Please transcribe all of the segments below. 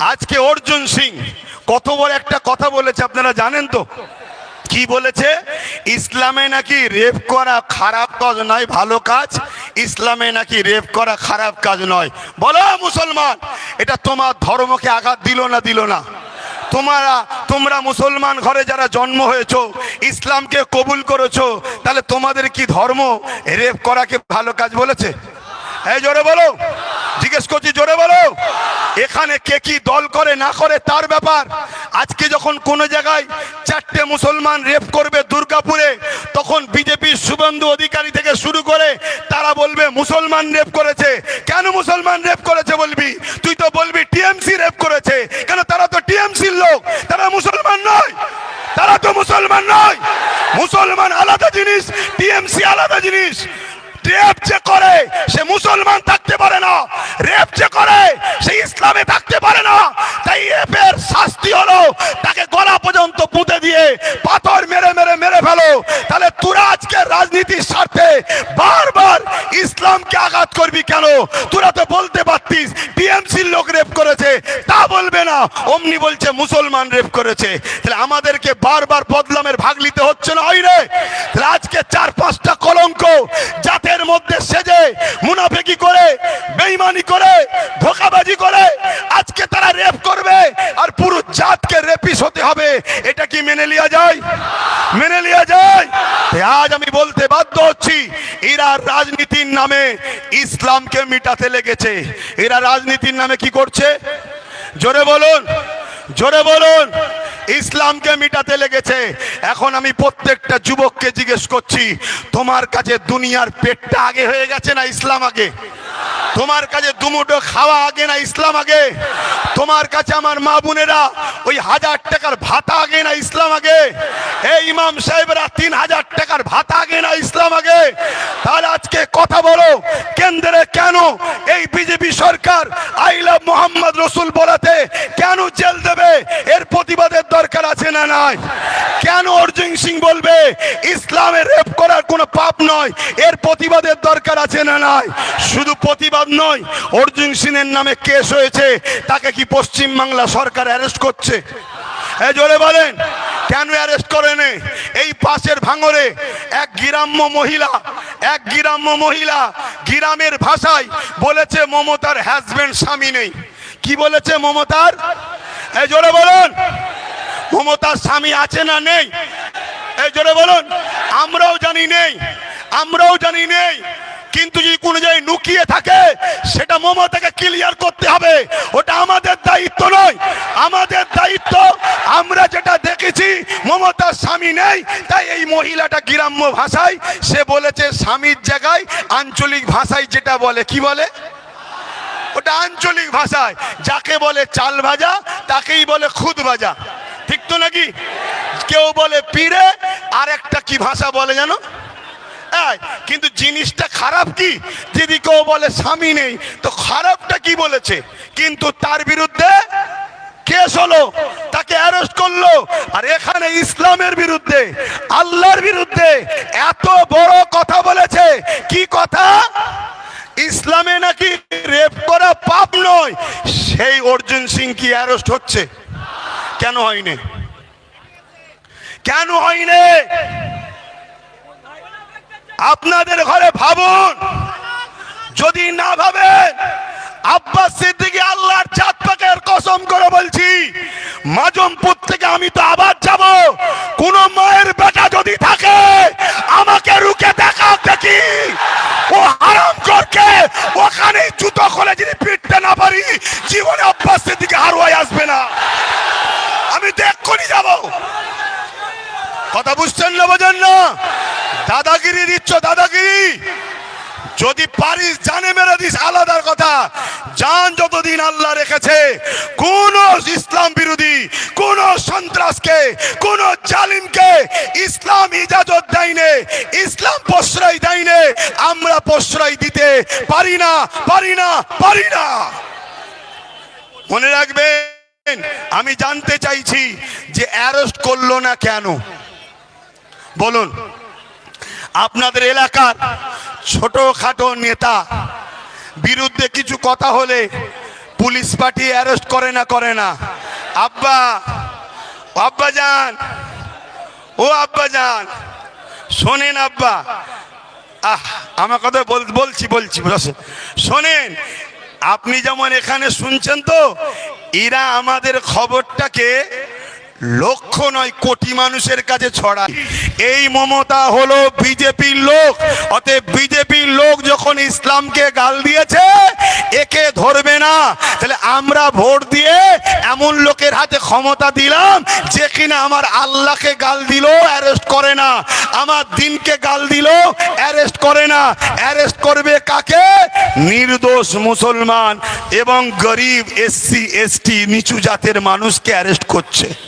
আজকে অর্জুন সিং কত বড় একটা কথা বলেছে আপনারা জানেন তো? কি বলেছে? ইসলামে নাকি রেপ করা খারাপ কাজ নয়, ভালো কাজ। ইসলামে নাকি রেপ করা খারাপ কাজ নয়। বলো মুসলমান, এটা তোমার ধর্মকে আঘাত দিল না দিল না? তোমরা তোমরা মুসলমান ঘরে যারা জন্ম হয়েছো, ইসলামকে কবুল করেছ, তাহলে তোমাদের কি ধর্ম রেপ করাকে ভালো কাজ বলেছে? এই জোরে বলো। জিজ্ঞেস করছি, জোরে বলো। এখানে কে কি দল করে, না করে, তার ব্যাপার। আজকে যখন কোনো জায়গায় চারটে মুসলমান রেপ করবে দুর্গাপুরে, তখন বিজেপির শুভেন্দু অধিকারী থেকে শুরু করে তারা বলবে, মুসলমান রেপ করেছে। কেন মুসলমান রেপ করেছে বলবি? তুই তো বলবি, টিএমসি রেপ করেছে। কেন তারা তো টিএমসির লোক? তারা মুসলমান নয়। তারা তো মুসলমান নয়। মুসলমান আলাদা জিনিস, টিএমসি আলাদা জিনিস। রেপ যে করে, সে মুসলমান থাকতে পারে না। রেপ যে করে, সে ইসলামে থাকতে পারে না। তাই রেপের শাস্তি হলো তাকে গলা পর্যন্ত পুঁতে দিয়ে পাথর মেরে মেরে মেরে ফেলো। তাহলে তোরা আজকে রাজনীতির স্বার্থে বারবার ইসলামকে আঘাত করবি কেন? তোরা তো বলতে পারতিস টিএমসির লোক রেপ করেছে। তা বলবে না, অমনি বলছে মুসলমান রেপ করেছে। তাহলে আমাদেরকে বারবার বদলামের ভাগ নিতে হচ্ছে না হয় রে? আজকে চার পাঁচটা কলঙ্ক মধ্যে সেজে, মুনাফেকি করে বেইমানি করে, ধোকাবাজি করে, আজকে তারা রেপ করবে আর পুরো জাতকে রেপিস হতে হবে। এটা কি মেনে লিয়া যায়? মেনে লিয়া যায়? আজ আমি বলতে বাধ্য হচ্ছি, এরা রাজনীতির নামে ইসলামকে মিটাতে লেগেছে। এরা রাজনীতির নামে কি করছে? জোরে বলুন। জোরে বলুন, ইসলামকে মিটাতে লেগেছে। এখন আমি প্রত্যেকটা যুবককে জিজ্ঞেস করছি, তোমার কাছে দুনিয়ার পেটটা আগে হয়ে গেছে না ইসলাম আগে? তোমার কাছে দুমুটো খাওয়া আগে না ইসলাম আগে? তোমার কাছে আমার মা বোনেরা ওই হাজার টাকার ভাতা আগে না ইসলাম আগে? এই ইমাম সাহেবরা তিন হাজার টাকার ভাতা আগে না ইসলাম আগে? তাহলে আজকে কথা বলো, কেন্দ্রে কেন এই বিজেপি সরকার আই লাভ মোহাম্মদ রসুল বলাতে কেন জেল দেবে এর প্রতিবাদের দরকার আছে না নাই? কেন অর্জুন সিং বলবে ইসলামের রেপ করার কোনো পাপ নয়? এর প্রতিবাদের দরকার আছে না নাই? শুধু প্রতিবাদ নয়, অর্জুন সিংয়ের নামে কেস হয়েছে, তাকে কি পশ্চিম বাংলা সরকার অ্যারেস্ট করছে? এই জোরে বলেন। কেন অ্যারেস্ট করেনি? এই পাশের ভাঙরে এক গ্রাম্য মহিলা, এক গ্রাম্য মহিলা গ্রামের ভাষায় বলেছে, মমতার হাজবেন্ড স্বামী নেই। কি বলেছে মমতার? এই জোরে বলুন। মমতার স্বামী আছে না নেই? এই জোরে বলুন। আমরাও জানি নেই। আমরাও জানি নেই। কিন্তু যদি কোনো জায়গায় লুকিয়ে থাকে, সেটা মমতাকে ক্লিয়ার করতে হবে। ওটা আমাদের দায়িত্ব নয়। আমাদের দায়িত্ব, আমরা যেটা দেখেছি, মমতার স্বামী নেই। তাই এই মহিলাটা গ্রাম্য ভাষায়, সে বলেছে স্বামীর জায়গায় আঞ্চলিক ভাষায় যেটা বলে, কি বলে? ওটা আঞ্চলিক ভাষায়। যাকে বলে চাল ভাজা, তাকেই বলে খুদ ভাজা। ঠিক তো নাকি? কেউ বলে পিড়ে আর একটা কি ভাষা বলে জানো? কিন্তু জিনিসটা খারাপ কি? যদি কেউ বলে স্বামী নেই, তো খারাপটা কি বলেছে? কিন্তু তার বিরুদ্ধে কেস হলো, তাকে অ্যারেস্ট করল। আর এখানে ইসলামের বিরুদ্ধে, আল্লাহর বিরুদ্ধে এত বড় কথা বলেছে। কি কথা? ইসলামে নাকি নয় সেই অর্জুন সিং কি অ্যারেস্ট হচ্ছে? কেন হয়নি? কেন হয়নি? আপনাদের ঘরে ভাবুন। যদি না ভাবেন, আব্বাস সিদ্দিকী আল্লাহর চাঁদ পাকের কসম করে বলছি মাজমপুর থেকে আমি তো আবার যাব। কোন মায়ের বেটা যদি থাকে জুতো খুলে যদি পিটতে না পারি, জীবনে অভ্যাসের দিকে হারুয়াই আসবে না। আমি তো এক্ষুনি যাব। কথা বুঝছেন না বোঝেন না? দাদাগিরি দিচ্ছ, দাদাগিরি। যদি পারিস জানে মেরে দিস আলাদার কথা। যান যতদিন আল্লাহ রেখেছে, কোন ইসলাম বিরোধী, কোন সন্ত্রাসকে, কোন জালিমকে ইসলাম ইজাজত দেয়নি, ইসলাম প্রশ্রয় দেয়নি, আমরা প্রশ্রয় দিতে পারি না পারি না পারি না। মনে রাখবেন, আমি জানতে চাইছি যে অ্যারেস্ট করল না কেন? বলুন, আপনাদের এলাকার ছোটখাটো নেতা। বিরুদ্ধে কিছু কথা হলে পুলিশ পার্টি অ্যারেস্ট করে না করে না। আব্বা আব্বা যান। ও আব্বা যান। শোনেন আব্বা। আহ, আমার কথা বল- বলছি বলছি বলছি। শোনেন, আপনি যেমন এখানে শুনছেন তো, এরা আমাদের খবরটাকে লক্ষ নয়, কোটি মানুষের কাছে ছড়ায়। এই মমতা হলো বিজেপির লোক। অতএব বিজেপির লোক যখন ইসলামকে গাল দিয়েছে, একে ধরবে না। তাহলে আমরা ভোট দিয়ে এমন লোকের হাতে ক্ষমতা দিলাম, যে কিনা আমার আল্লাহকে গাল দিল, অ্যারেস্ট করে না। আমার দিনকে গাল দিল, অ্যারেস্ট করে না। অ্যারেস্ট করবে কাকে? নির্দোষ মুসলমান এবং গরিব, এসসি, এসটি, নিচু জাতের মানুষকে অ্যারেস্ট করছে।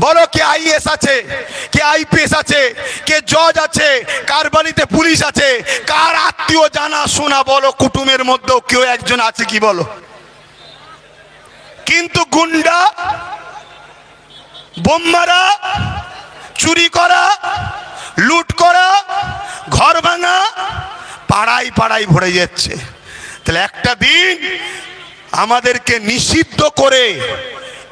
বলো কে আইএস আছে, কে আইপিএস আছে, কে জজ আছে, কার বাড়িতে পুলিশ আছে, কার আত্মীয় জানা শোনা বলো, কুটুমের মধ্যেও কেউ একজন আছে কি বলো? কিন্তু গুন্ডা বোম্মারা চুরি করা, লুট করা, ঘর ভাঙা, পাড়ায় পাড়ায় ভরে যাচ্ছে। তাহলে একটা দিন আমাদেরকে নিষিদ্ধ করে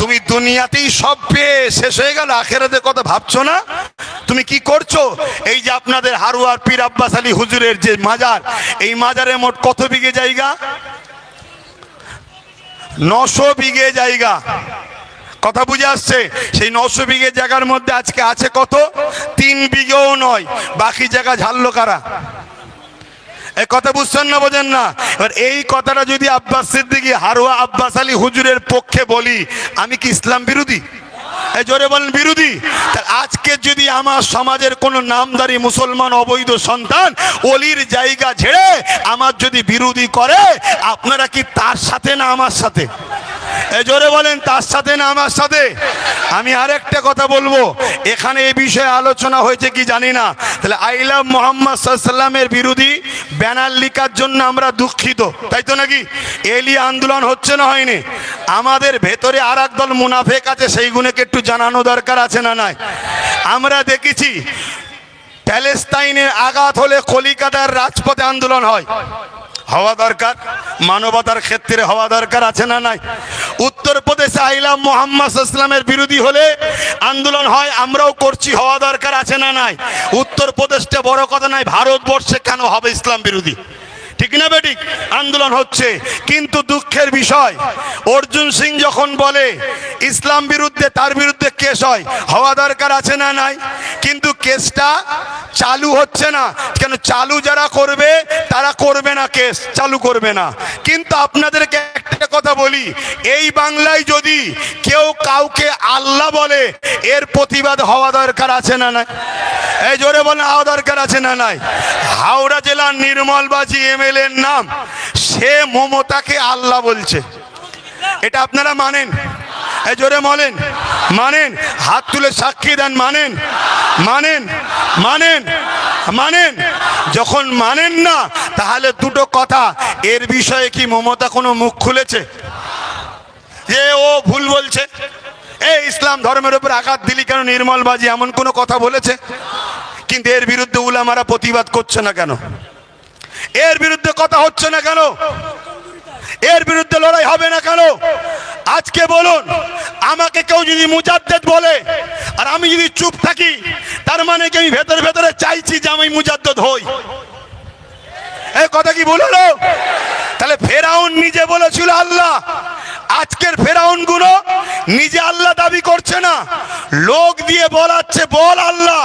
তুমি দুনিয়াতেই সব পেয়ে শেষ হয়ে গেল আখেরাদের কথা ভাবছ না? তুমি কি করছ? এই যে আপনাদের হারুয়ার পীর আব্বাস আলী হুজুরের যে মাজার, এই মাজারে মোট কত বিঘে জায়গা? নশো বিঘে জায়গা। কথা বুঝে আসছে? সেই নশো বিঘে জায়গার মধ্যে আজকে আছে কত? তিন বিঘেও নয়। বাকি জায়গা ঝাললো কারা? কথা বুঝছেন না, বোঝেন না? এবার এই কথাটা যদি আব্বাস সিদ্দিকী, হারুয়া আব্বাস আলী হুজুরের পক্ষে বলি, আমি কি ইসলাম বিরোধী? জোরে বলেন বিরোধী? আজ যদি আমার সমাজের কোন নামদারি মুসলমান অবৈধ সন্তান অলির জায়গা ছেড়ে আমার যদি বিরোধী করে, আপনারা কি তার সাথে না আমার সাথে? জোরে বলেন, তার সাথে না আমার সাথে? আমি আরেকটা কথা বলব, এখানে এই বিষয়ে আলোচনা হয়েছে কি জানি না? তাহলে আইলাম মোহাম্মদ সাল্লামের বিরোধী ব্যানার লিখার জন্য আমরা দুঃখিত, তাই তো নাকি? এলি আন্দোলন হচ্ছে না হয়নি? আমাদের ভেতরে আর দল মুনাফেক আছে সেই সেইগুলোকে একটু জানানো দরকার আছে না নাই? আমরা দেখেছি, প্যালেস্তাইনের আঘাত হলে কলিকাতার রাজপথে আন্দোলন হয়। হওয়া দরকার, মানবতার ক্ষেত্রে হওয়া দরকার আছে না নাই? উত্তরপ্রদেশে আইলাম মোহাম্মদ ইসলামের বিরোধী হলে আন্দোলন হয়, আমরাও করছি, হওয়া দরকার আছে না নাই? উত্তরপ্রদেশটা বড় কথা নাই ভারতবর্ষে কেন হবে ইসলাম বিরোধী? ঠিক না বেঠিক আন্দোলন হচ্ছে। কিন্তু দুঃখের বিষয়, অর্জুন সিং যখন বলে, ইসলাম বিরুদ্ধে তার বিরুদ্ধে কেস হয়, হওয়া দরকার আছে না নাই? কিন্তু কেসটা চালু হচ্ছে না। কেন চালু যারা করবে, তারা করবে না কেস, চালু করবে না। কিন্তু আপনাদেরকে একটা কথা বলি, এই বাংলায় যদি কেউ কাউকে আল্লাহ বলে, এর প্রতিবাদ হওয়া দরকার আছে না নাই? এই জোরে বলেন, হওয়া দরকার আছে না নাই? হাওড়া জেলার নির্মলবাজি এমএলএ এর নাম, সে মমতাকে আল্লাহ বলছে। এটা আপনারা মানেন? এই জোরে বলেন। মানেন, হাত তুলে সাক্ষী দেন, মানেন। মানেন মানেন মানেন। যখন মানেন না, তাহলে দুটো কথা। এর বিষয়ে কি মমতা কোনো মুখ খুলেছে? যে ও ভুল বলছে। এই ইসলাম ধর্মের উপর আঘাত দিলি কেন? নির্মল বাজি এমন কোনো কথা বলেছে? কিন্তু এর বিরুদ্ধে উলামারা প্রতিবাদ করছে না কেন? এর বিরুদ্ধে কথা হচ্ছে না কেন? এর বিরুদ্ধে লড়াই হবে না কেন? আজকে বলুন, আমাকে কেউ যদি মুজাদ্দেদ বলে, আর আমি যদি চুপ থাকি, তার মানে কি আমি ভেতরে ভেতরে চাইছি যে আমি মুজাদ্দেদ হই? এই কথা কি বলল তাহলে ফেরাউন নিজে বলেছিল আল্লাহ, আজকের ফেরাউনগুলো নিজে আল্লাহ দাবি করছে না। লোক দিয়ে বলাচ্ছে, বল আল্লাহ।